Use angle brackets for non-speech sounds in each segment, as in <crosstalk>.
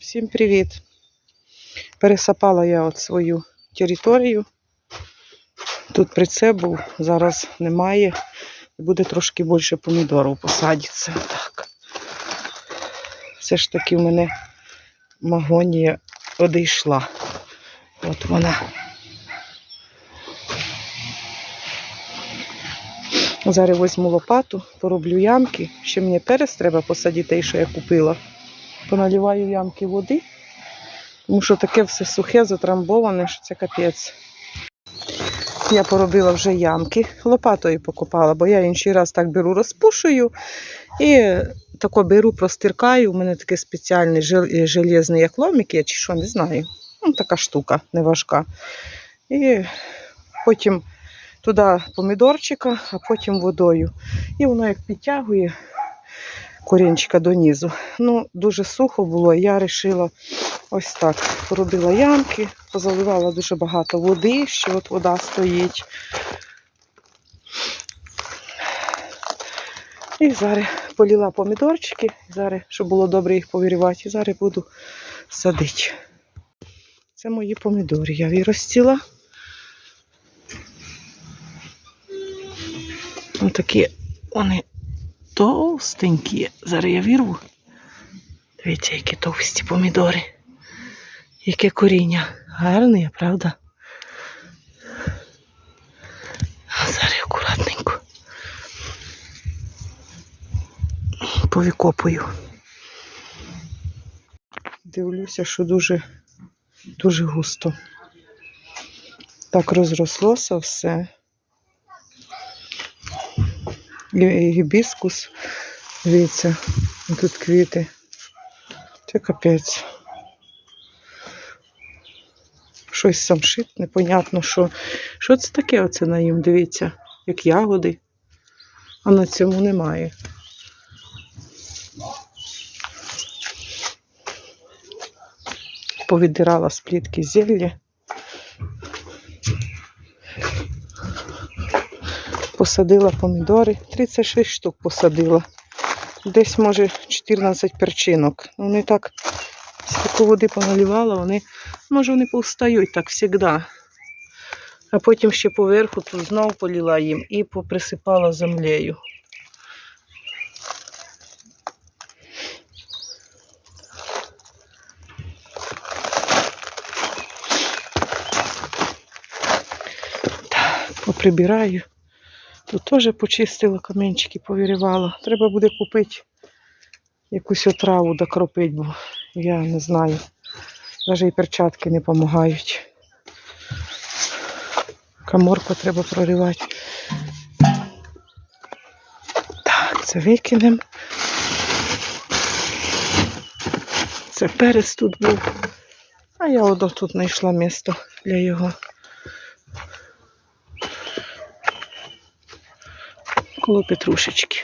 Всім привіт! Пересапала я от свою територію. Тут прицеп був, зараз немає. Буде трошки більше помідорів посадиться. Так. Все ж таки в мене магонія одійшла. От вона. Зараз візьму лопату, пороблю ямки. Ще мені перець треба посадити, той, що я купила. Поналиваю ямки води, тому що таке все сухе, затрамбоване, що це капець. Я поробила вже ямки, лопатою покопала, бо я інший раз так беру, розпушую і тако беру, простиркаю. У мене такий спеціальний железний як ломик є, чи що, не знаю. Ну, така штука, не важка. І потім туди помідорчика, а потім водою. І воно як підтягує корінчика донизу. Ну, дуже сухо було, я вирішила ось так. Поробила ямки, позаливала дуже багато води, ще от вода стоїть. І зараз поліла помідорчики, зараз, щоб було добре їх повірювати, і зараз буду садити. Це мої помідори. Я виростила. Такі вони товстенькі. Зараз я вірву. Дивіться, які товсті помідори. Яке коріння. Гарне, правда? А зараз акуратненько. Повікопую. Дивлюся, що дуже, дуже густо. Так розрослося все. Гі- Гібіскус. Дивіться, тут квіти. Це капець. Щось самшит, непонятно, що. Що це таке оце на їм, дивіться, як ягоди. А на цьому немає. Повідирала з плітки зілля. Посадила помідори. 36 штук посадила. Десь, може, 14 перчинок. Ну, Вони так, стільки води поналівала, вони, може, вони повстають так завжди. А потім ще поверху тут знов поліла їм і поприсипала землею. Так, поприбираю. Тут теж почистила камінчики, повірювала. Треба буде купити якусь отраву докропити, бо я не знаю. Навіть і перчатки не допомагають. Каморку треба проривати. Так, це викинемо. Це перець тут був. А я одо тут знайшла місто для його. Коло петрушечки.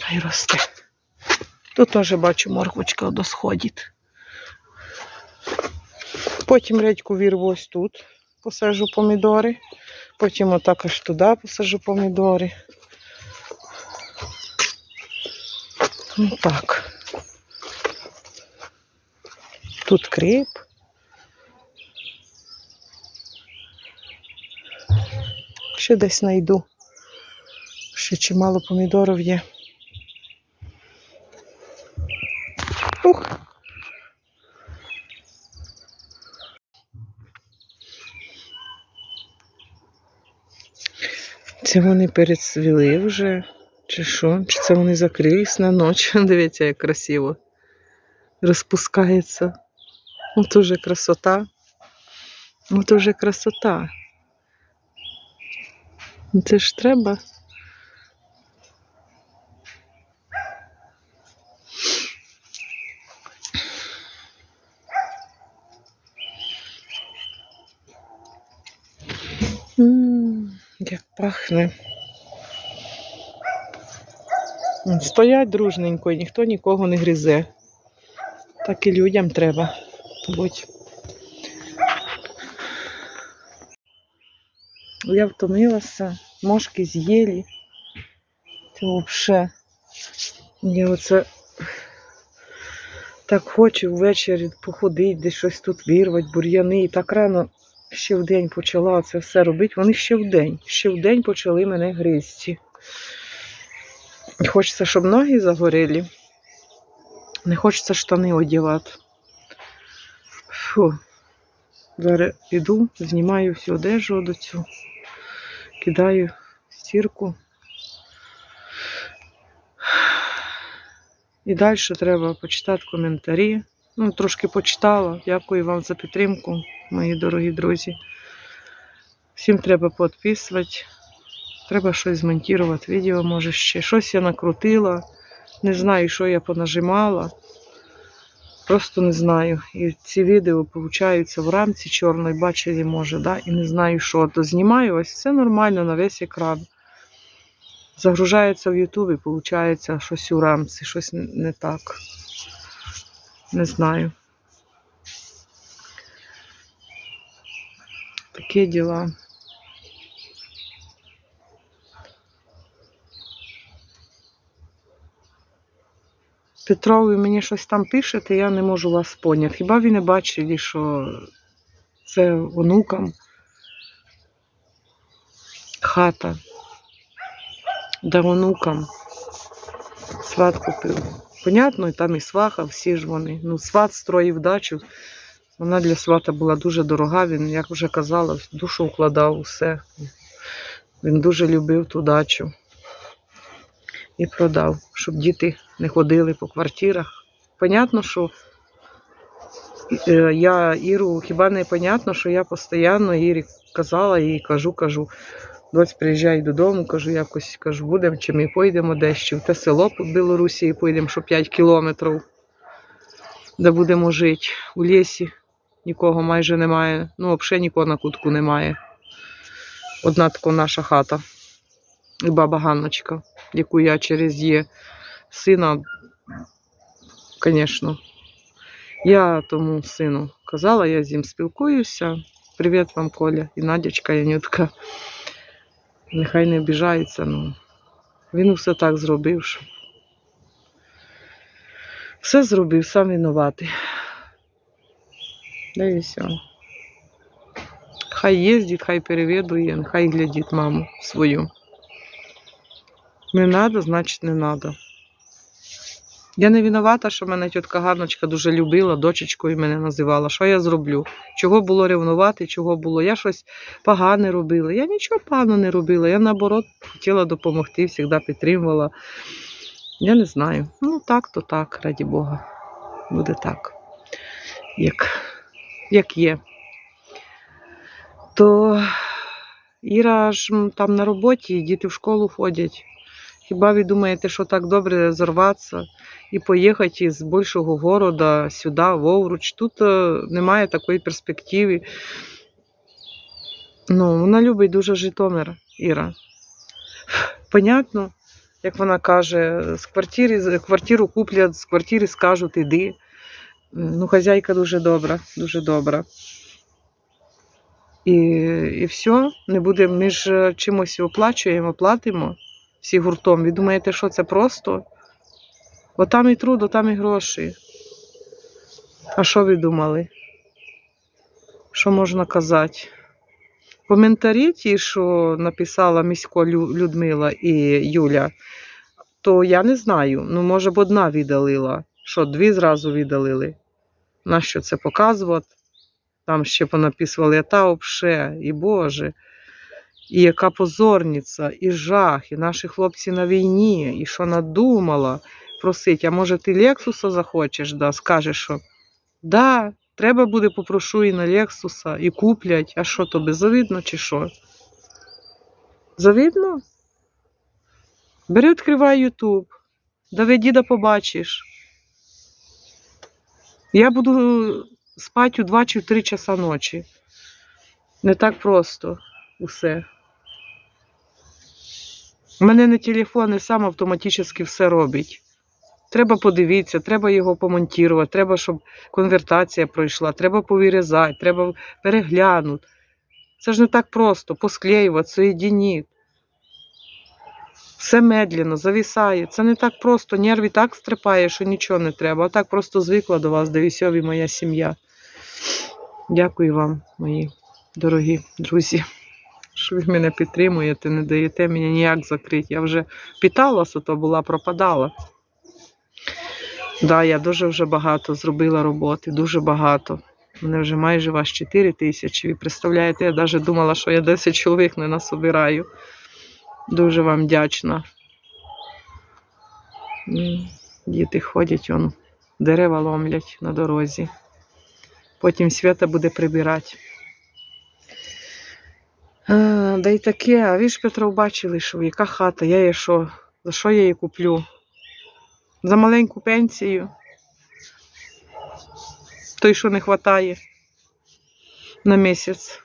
Хай росте. Тут теж бачу морквочка досходить. Потім редьку вірву ось тут, посаджу помідори. Потім отак туди посаджу помідори. Ну так. Тут кріп. Ще десь знайду. Ще чимало помідорів є. Ух. Це вони перецвіли вже, чи що? Чи це вони закрились на ніч? <laughs> Дивіться, як красиво. Розпускається. Ну, то вже красота. Ну, то вже красота. Ну, Це ж треба. Як пахне. Стоять дружненько, і ніхто нікого не гризе. Так і людям треба. Будь. Я втомилася, мошки з'їли. Це взагалі. Я оце Так хочу ввечері походити, десь щось тут вирвати, бур'яни. І так рано ще в день почала це все робити. Вони ще в день. Ще в день почали мене гризти. Хочеться, щоб ноги загоріли. Не хочеться штани одягати. Фу. Зараз іду, знімаю всю одежу до цю, кидаю стірку. І далі треба почитати коментарі. Ну, трошки почитала. Дякую вам за підтримку, мої дорогі друзі. Всім треба підписувати. Треба щось змонтувати. Відео може ще. Щось я накрутила. Не знаю, що я понажимала. Просто не знаю. І ці відео получаються в рамці чорної, бачили, може, да? і не знаю, що. То знімаю ось все нормально на весь екран. Загружається в Ютубі, виходить щось у рамці, щось не- так. Не знаю. Такі діла. Петро, ви мені щось там пишете, я не можу вас поняти. Хіба ви не бачили, що це онукам хата, да онукам сват купив. Понятно, і там і сваха, всі ж вони. Ну, сват строїв дачу. Вона для свата була дуже дорога. Він, як вже казала, душу вкладав усе. Він дуже любив ту дачу і продав, щоб діти не ходили по квартирах. Понятно, що е, я Іру, хіба не понятно, що я постійно Ірі казала і кажу, кажу. Доць приїжджай додому, кажу, якось кажу, будемо, чи ми поїдемо чи в те село по Білорусі поїдемо, що 5 кілометрів, де будемо жити. У лісі нікого майже немає. Ну, взагалі нікого на кутку немає. Одна така наша хата. І баба Ганночка, яку я через її сина, звісно. Я тому сину казала, я з ним спілкуюся. Привіт вам, Коля, і Надячка, і Нютка. Нехай не обіжається, ну він все так зробив, що все зробив, сам винуватий. Да і все. Хай їздить, хай перевідує, хай глядить маму свою. Не треба, значить не треба. Я не винувата, що мене тітка Ганночка дуже любила, дочечкою мене називала. Що я зроблю? Чого було ревнувати, чого було? Я щось погане робила. Я нічого поганого не робила. Я наоборот хотіла допомогти, завжди підтримувала. Я не знаю. Ну так, то так, раді Бога. Буде так, як, як є. То Іра ж там на роботі, діти в школу ходять. Хіба ви думаєте, що так добре зорватися і поїхати із більшого города сюди, в Овруч? Тут е, немає такої перспективи. Ну, вона любить дуже Житомир, Іра. Понятно, як вона каже, з квартири, квартиру куплять, з квартири скажуть, іди. Ну, хазяйка дуже добра, дуже добра. І, і все, не буде, ми ж е, чимось оплачуємо, платимо всі гуртом. Ви думаєте, що це просто? Отам і труд, отам і гроші. А що ви думали? Що можна казати? Коментарі ті, що написала місько Людмила і Юля, то я не знаю. Ну, може б одна віддалила. Що, дві зразу віддалили. Нащо це показувати? Там ще понаписували, та обше, і Боже. І яка позорниця, і жах, і наші хлопці на війні, і що надумала просить, а може ти Лексуса захочеш, да, скажеш, що да, треба буде попрошу і на Лексуса, і куплять, а що тобі, завидно чи що? Завидно? Бери, відкривай Ютуб, дави діда побачиш. Я буду спати у 2 чи в 3 часа ночі. Не так просто усе. У мене на телефоні сам автоматично все робить. Треба подивитися, треба його помонтувати, треба, щоб конвертація пройшла, треба повирізати, треба переглянути. Це ж не так просто, посклеювати, соєдинити. Все медленно, завісає. Це не так просто. Нерві так стрипає, що нічого не треба. А так просто звикла до вас, Девісьові, моя сім'я. Дякую вам, мої дорогі друзі, що ви мене підтримуєте, не даєте мені ніяк закрити. Я вже питалася, то була, пропадала. Да, я дуже вже багато зробила роботи, дуже багато. Мене вже майже вас 4 тисячі. Ви представляєте, я навіть думала, що я 10 чоловік не насобираю. Дуже вам вдячна. Діти ходять, он, дерева ломлять на дорозі. Потім свята буде прибирати. А, да й таке, а ви ж Петро бачили, що яка хата, я її що, за що я її куплю? За маленьку пенсію. Той, що не вистачає на місяць.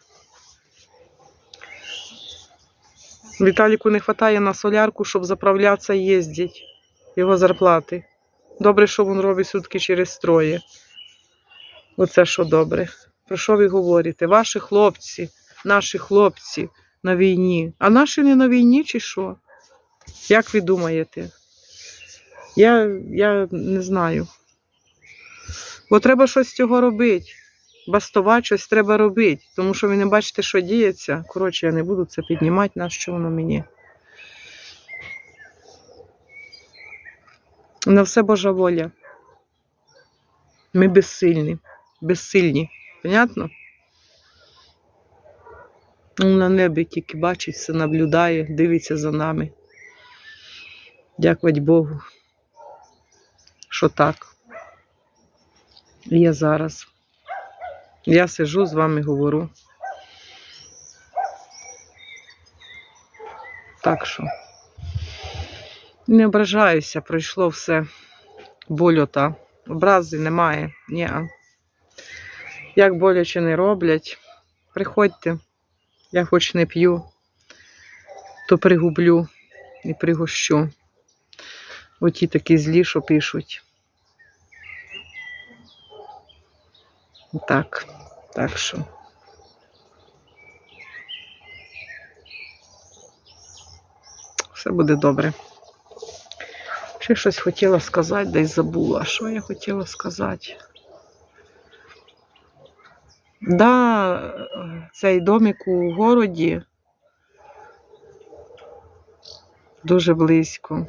Віталіку не вистачає на солярку, щоб заправлятися і їздити. Його зарплати. Добре, що він робить сутки через троє. Оце що добре. Про що ви говорите? Ваші хлопці, наші хлопці на війні. А наші не на війні чи що? Як ви думаєте? Я, я не знаю. Бо треба щось з цього робити. Бастувати щось треба робити. Тому що ви не бачите, що діється. Коротше, я не буду це піднімати, на що воно мені. На все Божа воля. Ми безсильні. Безсильні. Понятно? Ну, На небі тільки бачить, все наблюдає, дивиться за нами. Дякувати Богу, що так. Я зараз. Я сижу з вами говорю. Так що. Не ображаюся, пройшло все. Больота. Образи немає. Ні. Як боляче не роблять, приходьте. Я хоч не п'ю, то пригублю і пригощу. Оті такі злі, що пишуть. Так, так що. Все буде добре. Ще щось хотіла сказати, десь забула. Що я хотіла сказати? Да, цей домик у городі дуже близько.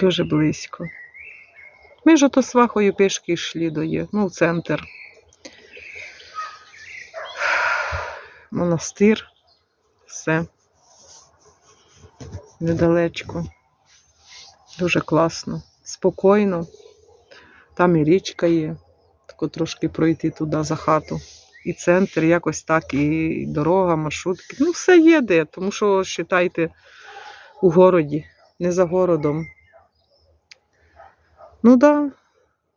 Дуже близько. Ми ж ото свахою пішки йшли до є, ну, в центр. Монастир. Все. Недалечко. Дуже класно, спокійно. Там і річка є. Тако трошки пройти туди за хату. І центр, якось так, і дорога, маршрутки. Ну, все є де, тому що, вважайте, у городі, не за городом. Ну так, да.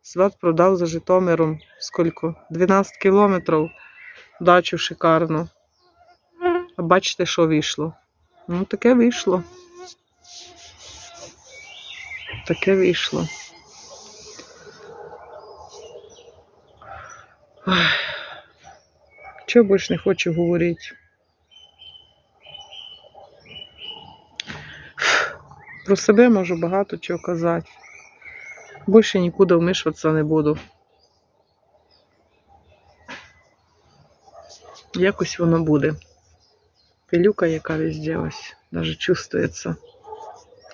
Сват продав за Житомиром скільки? 12 кілометрів. Дачу шикарну. А бачите, що вийшло? Ну, таке вийшло. Таке вийшло. Ой. Чого більш не хочу говорити? Про себе можу багато чого казати. Більше нікуди вмішуватися не буду. Якось воно буде. Пилюка яка везде ось, навіть чувствується.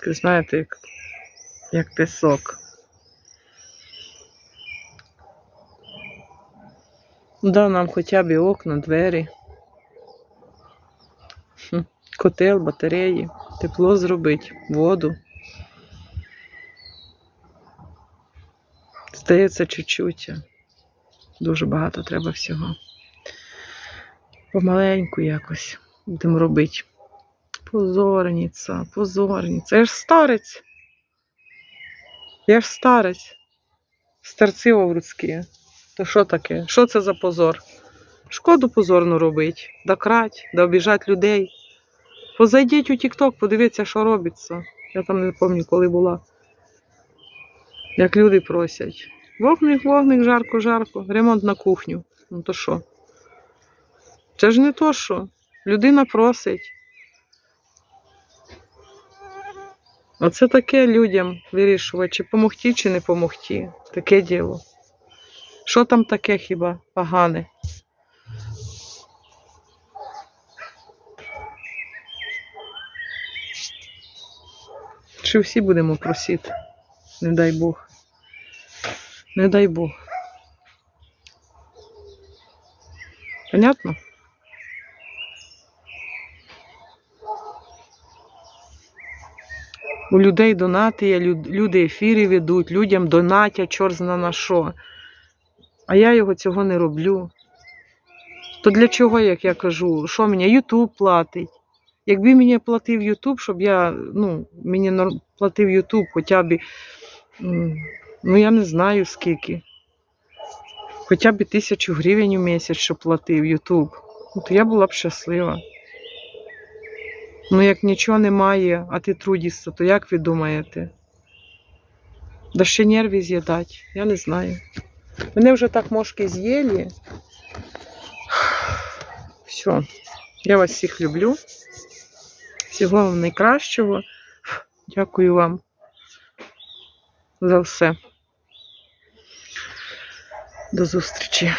Знаєте, як, як пісок. Да, нам хоча б і окна, двері. Котел, батареї, тепло зробити, воду. Здається, чуть-чуть. Дуже багато треба всього. Помаленьку якось будемо робити. Позорниця, позорниця. Я ж старець. Я ж старець. Старці овруцькі. То що таке? Що це за позор? Шкоду позорно робить, да крать, да обіжать людей. Позайдіть у Тік-Ток, подивіться, що робиться. Я там не пам'ятаю, коли була. Як люди просять. Вогник, вогник, жарко, жарко, ремонт на кухню. Ну то що? Це ж не то що. Людина просить. Оце таке людям вирішувати, чи помогти, чи не помогти. Таке діло. Що там таке хіба погане? Чи всі будемо просити? Не дай Бог. Не дай Бог. Понятно? У людей донати є, люди ефіри ведуть, людям донатять, чор зна на що. А я його цього не роблю. То для чого, як я кажу, що мені Ютуб платить? Якби мені платив Ютуб, щоб я, ну, мені платив Ютуб хоча б, ну я не знаю скільки. Хоча б тисячу гривень у місяць, щоб платив Ютуб. Ну, то я була б щаслива. Ну, як нічого немає, а ти трудишся, то як ви думаєте? Да ще нерви з'їдать, я не знаю. Мене вже так мошки з'їли. Все. Я вас всіх люблю. Всього вам найкращого. Дякую вам за все. До зустрічі.